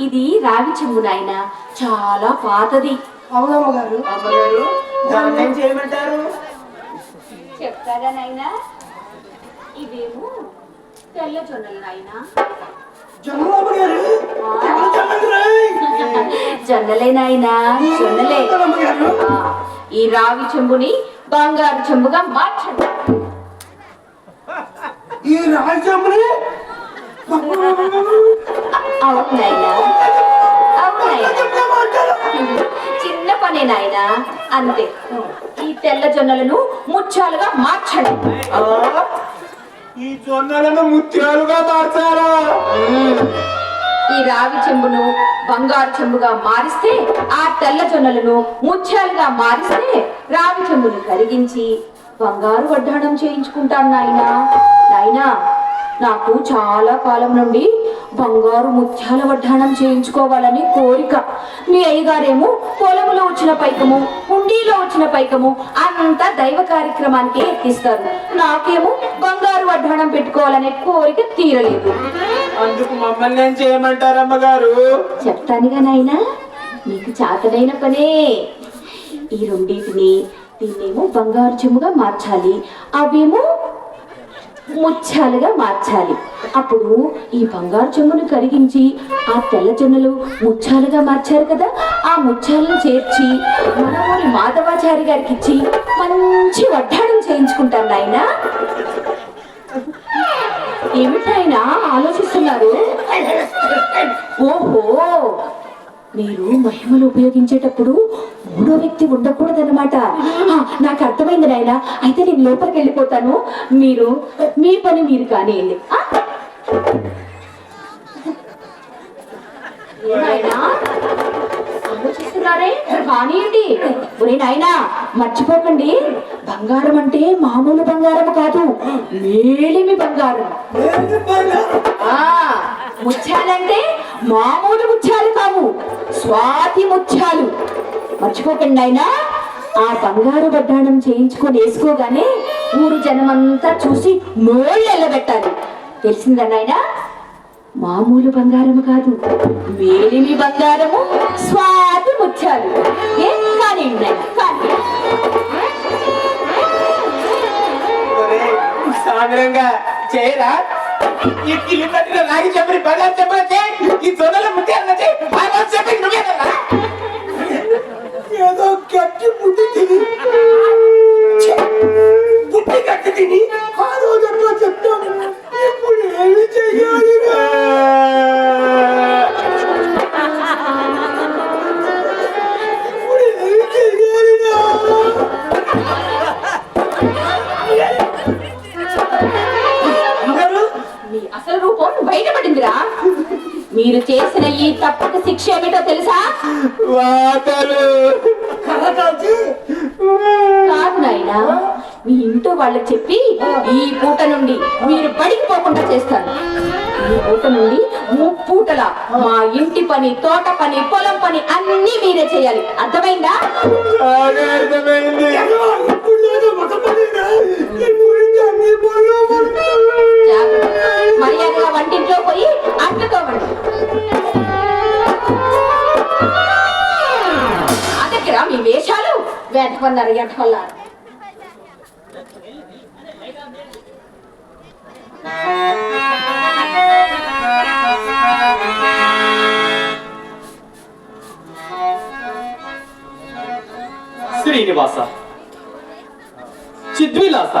ఇది రావి చెంబు నాయనా. చాలా పాతది. అవునమ్మగారు. అమ్మగారు దాన్ని ఏం చేయమంటారు? చెప్తారా నాయనా? ఇవేమో తెల్ల జొన్నలు నాయనా. జొన్నలే నాయనా జొన్నలే. ఈ రావి చెంబుని బంగారు చెంబుగా మార్చండి. ఈ చిన్న పనే నాయనా. అంతే. ఈ తెల్ల జొన్నలను ముత్యాలుగా మార్చండి. ఈ జొన్నలను ముత్యాలుగా మార్చారా? ఈ రావి చెంబును బంగారు చెంబుగా మారిస్తే ఆ తెల్ల జొన్నలను ముత్యాలుగా మారిస్తే రావి చెంబును కరిగించి బంగారు వడ్డాణం చేయించుకుంటాను నాయనా. నాయనా నాకు చాలా కాలం నుండి బంగారు ముత్యాల వడ్డాణం చేయించుకోవాలని కోరిక. మీ అయ్యగారేమో పొలములో వచ్చిన పైకము హుండీలో వచ్చిన పైకము అంతా దైవ కార్యక్రమానికి ఎక్కిస్తారు నాకేమో బంగారు వడ్డాణం పెట్టుకోవాలనే కోరిక తీరలేదు. అందుకు మమ్మల్ని ఏం చేయమంటారు అమ్మగారు? చెప్తానుగా నాయనా నీకు చాతనైన పనే. ఈ రెండింటిని దీన్నేమో బంగారు చెమ్ముగా మార్చాలి అవేమో ముత్యాలుగా మార్చాలి. అప్పుడు ఈ బంగారు చెమ్మును కరిగించి ఆ తెల్ల జొన్నలు ముత్యాలుగా మార్చారు కదా ఆ ముత్యాలను చేర్చి మన మాధవాచారి గారికి ఇచ్చి మంచి వడ్డాణం చేయించుకుంటాను నాయనా. ఏమిటైనా ఆలోచిస్తున్నారు? ఓహో మీరు మహిమలు ఉపయోగించేటప్పుడు మూడో వ్యక్తి ఉండకూడదన్నమాట. నాకు అర్థమైంది నాయన. అయితే నేను లోపలికి వెళ్ళిపోతాను. మీరు మీ పని మీరు కానీ ఏమైనా ఏ నాయనా? కానివ్వండి ఒరే నాయనా మర్చిపోకండి. బంగారం అంటే మామూలు బంగారం కాదు మేలిమి బంగారం. ఆ ముత్యాలంటే మామూలు ముత్యాలు కావు స్వాతి ముత్యాలు. మర్చిపోకండి నాయనా ఆ బంగారు వడ్డాణం చేయించుకొని వేసుకోగానే ఊరు జనమంతా చూసి నోళ్ళు ఎల్లబెట్టాలి. తెలిసిందా మామూలు బంగారము కాదు. వేలిమి బంగారము స్వాతి ముత్యాలు. ఏం? కానీ కానీ. ఒరేయ్, సాగరంగా చేయరా? ఈ రాగి చెప్పని బంగారు చెప్పని ఈ జొన్నల ముత్యాలను మీరు చేసిన ఈ తప్పుకు శిక్ష ఏమిటో తెలుసా? కాల్చి కాదు నాయనా మీ ఇంట్లో వాళ్ళకి చెప్పి ఈ పూట నుండి మీరు బడికి పోకుండా చేస్తాను ఈ పూట నుండి ముప్పూటల మా ఇంటి పని తోట పని పొలం పని అన్ని మీరే చేయాలి. అర్థమైందా. మర్యాదగా వంటింట్లో పోయి అట్టుకోవండి అదకిరా మీ వేషాలు వెంటకొన్నారు ఎంటకొన్నారు శ్రీనివాస. చిద్విలాస.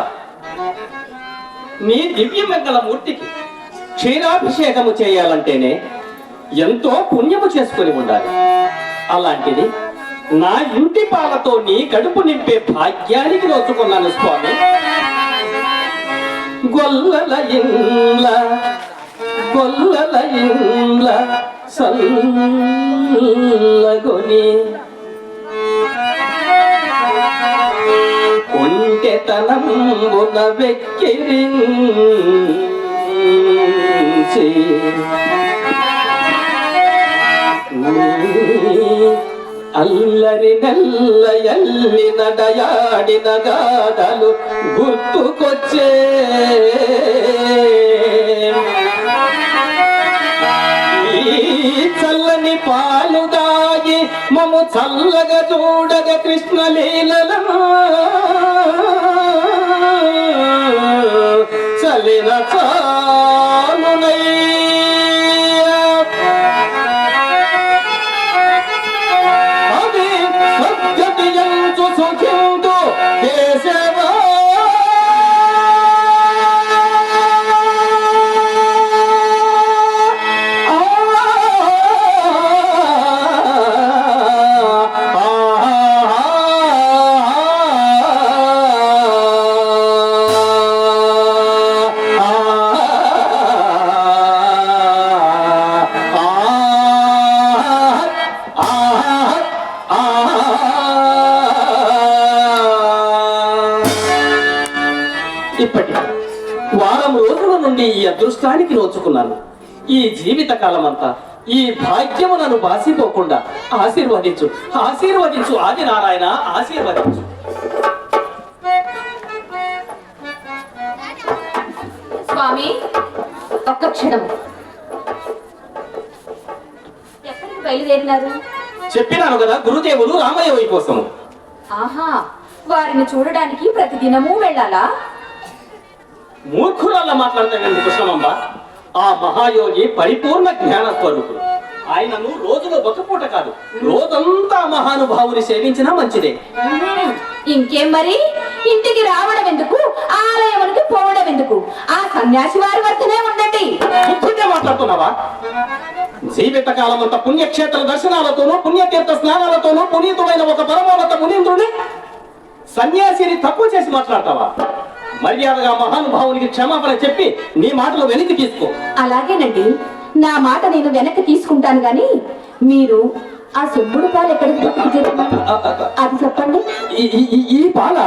నీ దివ్యమంగళ మూర్తికి క్షీరాభిషేకము చేయాలంటేనే ఎంతో పుణ్యము చేసుకుని ఉండాలి. అలాంటిది నా ఇంటి పాలతో నీ కడుపు నింపే భాగ్యానికి నోచుకున్నాను స్వామి. గొల్లల ఇండ్ల గొల్లల ఇండ్ల సల్లగొని ఒంటి వెక్కిరించి అల్లరి నల్ల ఎల్లి నడయాడిన గాథలు గుర్తుకొచ్చే చల్లని పాలు దాగి మము చల్లగా చూడగ కృష్ణ లీలలా ఇప్పటి వారం రోజుల నుండి ఈ అదృష్టానికి నోచుకున్నాను. ఈ జీవిత కాలమంతా ఈ భాగ్యము నన్ను బాసిపోకుండా ఆశీర్వదించు. ఆశీర్వదించు ఆది నారాయణ ఆశీర్వదించు. స్వామి ఒక్క క్షణం. ఎక్కడికి బయలుదేరినారు? చెప్పినాను కదా గురుదేవులు రామయ్య కోసము. ఆహా వారిని చూడడానికి ప్రతిదినము వెళ్ళాలా? మూర్ఖురాల్లో మాట్లాడతానండి కృష్ణమంబ? ఆ మహాయోగి పరిపూర్ణ జ్ఞాన స్వరూపుడు. ఆయనను రోజులో ఒక పూట కాదు రోజంతా మహానుభావుని సేవించినా మంచిదే. ఇంకేం మరి? ఇంటికి రావడం ఎందుకు? ఆలయమునికి పోవడం ఎందుకు? ఆ సన్యాసి వారి వద్దనే ఉండండి. బుద్ధుంటే మాట్లాడుతున్నావా? జీవిత కాలం అంతా పుణ్యక్షేత్ర దర్శనాలతోనూ పుణ్యతీర్థ స్నానాలతోనూ పునీతుడైన ఒక పరమోన్నత మునీంద్రుని సన్యాసిని తక్కువ చేసి మాట్లాడతావా? మర్యాదగా మహానుభావునికి క్షమాపణ చెప్పి నీ మాటలు వెనక్కి తీసుకో. అలాగేనండి. నా మాట నేను వెనక్కి తీసుకుంటాను గాని మీరు ఆ సొమ్ముడు పాలు ఎక్కడికి అది చెప్పండి. ఈ- పాల?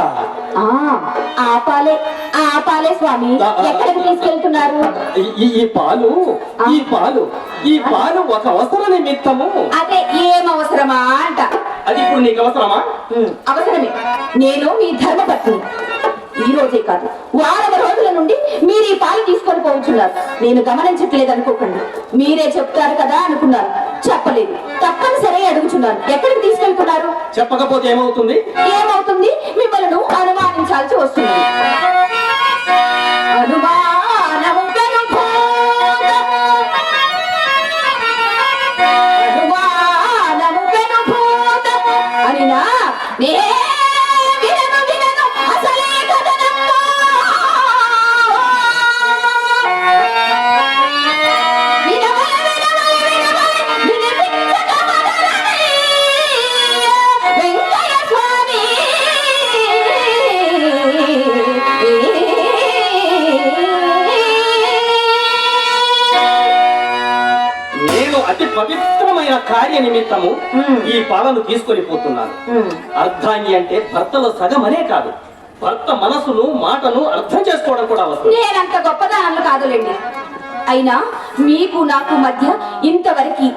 ఆ పాలే ఆ పాలే స్వామి. ఎక్కడికి తీసుకెళ్తున్నారు? ఈ- పాలు ఈ పాలు ఈ పాలు ఒక అవసర నిమిత్తము. అదే ఏం అవసరమా అంట. అది ఇప్పుడు నీకు అవసరమా? అవసరమే. నేను మీ ధర్మపత్ని. ఈ రోజే కాదు. వారం రోజుల నుండి మీరు ఈ పాలు తీసుకొని పోతున్నారు నేను గమనించట్లేదు అనుకోకండి. మీరే చెప్తారు కదా అనుకున్నాను చెప్పలేదు. తప్పనిసరి అడుగుతున్నాను ఎక్కడికి తీసుకెళ్తున్నారు? చెప్పకపోతే ఏమవుతుంది? ఏమవుతుంది? మిమ్మల్ని అనుమానించాల్సి వస్తుంది. కార్య నిమిత్తము. ఈ పాలను తీసుకొని పోతున్నాను అర్ధాంగి అంటే భర్తలో సగమనే కాదు. భర్త మనసును మాటను అర్థం చేసుకోవడం కూడా అవసరం. నేనంత గొప్పదానాలు కాదులేండి. అయినా మీకు నాకు మధ్య ఇంతవరకు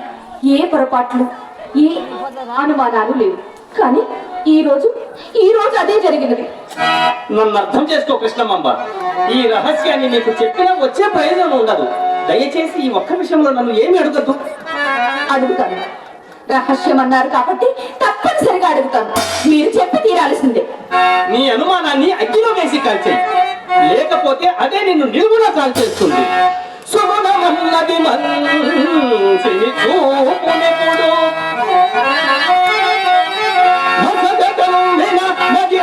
ఏ పొరపాట్లు ఏ అనుమానాలు లేవు. కానీ ఈ రోజు ఈ రోజు అదే జరిగినది. నన్ను అర్థం చేసుకో కృష్ణమ్మ. ఈ రహస్యాన్ని నీకు చెప్పినా వచ్చే ప్రయోజనం ఉండదు. దయచేసి ఈ ఒక్క విషయంలో నన్ను ఏమి అడగద్దు. అడుగుతాను. రహస్యం అన్నారు కాబట్టి తప్పనిసరిగా అడుగుతాను. మీరు చెప్పి తీరాల్సిందే. నీ అనుమానాన్ని అగ్గిలో వేసి కాల్చేయి. లేకపోతే అదే నిన్ను నిలువున కాల్చేస్తుంది. సుగుణమన్నది మనిషిని చూపునెప్పుడు మసగటంబిన నది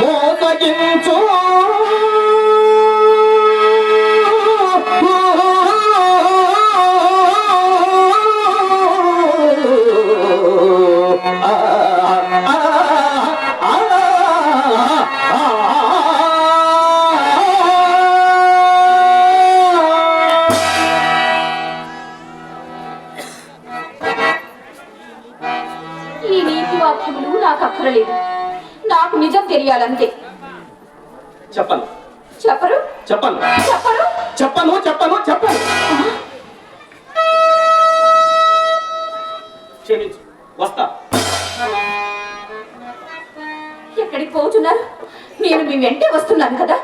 మోసగించు. ఈ నీతి వాక్యములు నాకు అక్కరలేదు. నాకు నిజం తెలియాలంతే. చెప్పను. చెప్పరు? చెప్పను. చెప్పరు? చెప్పను చెప్పను చెప్పను. క్షమించు. వస్తా. ఎక్కడికి పోతున్నారు? నేను మీ వెంటే వస్తున్నాను కదా.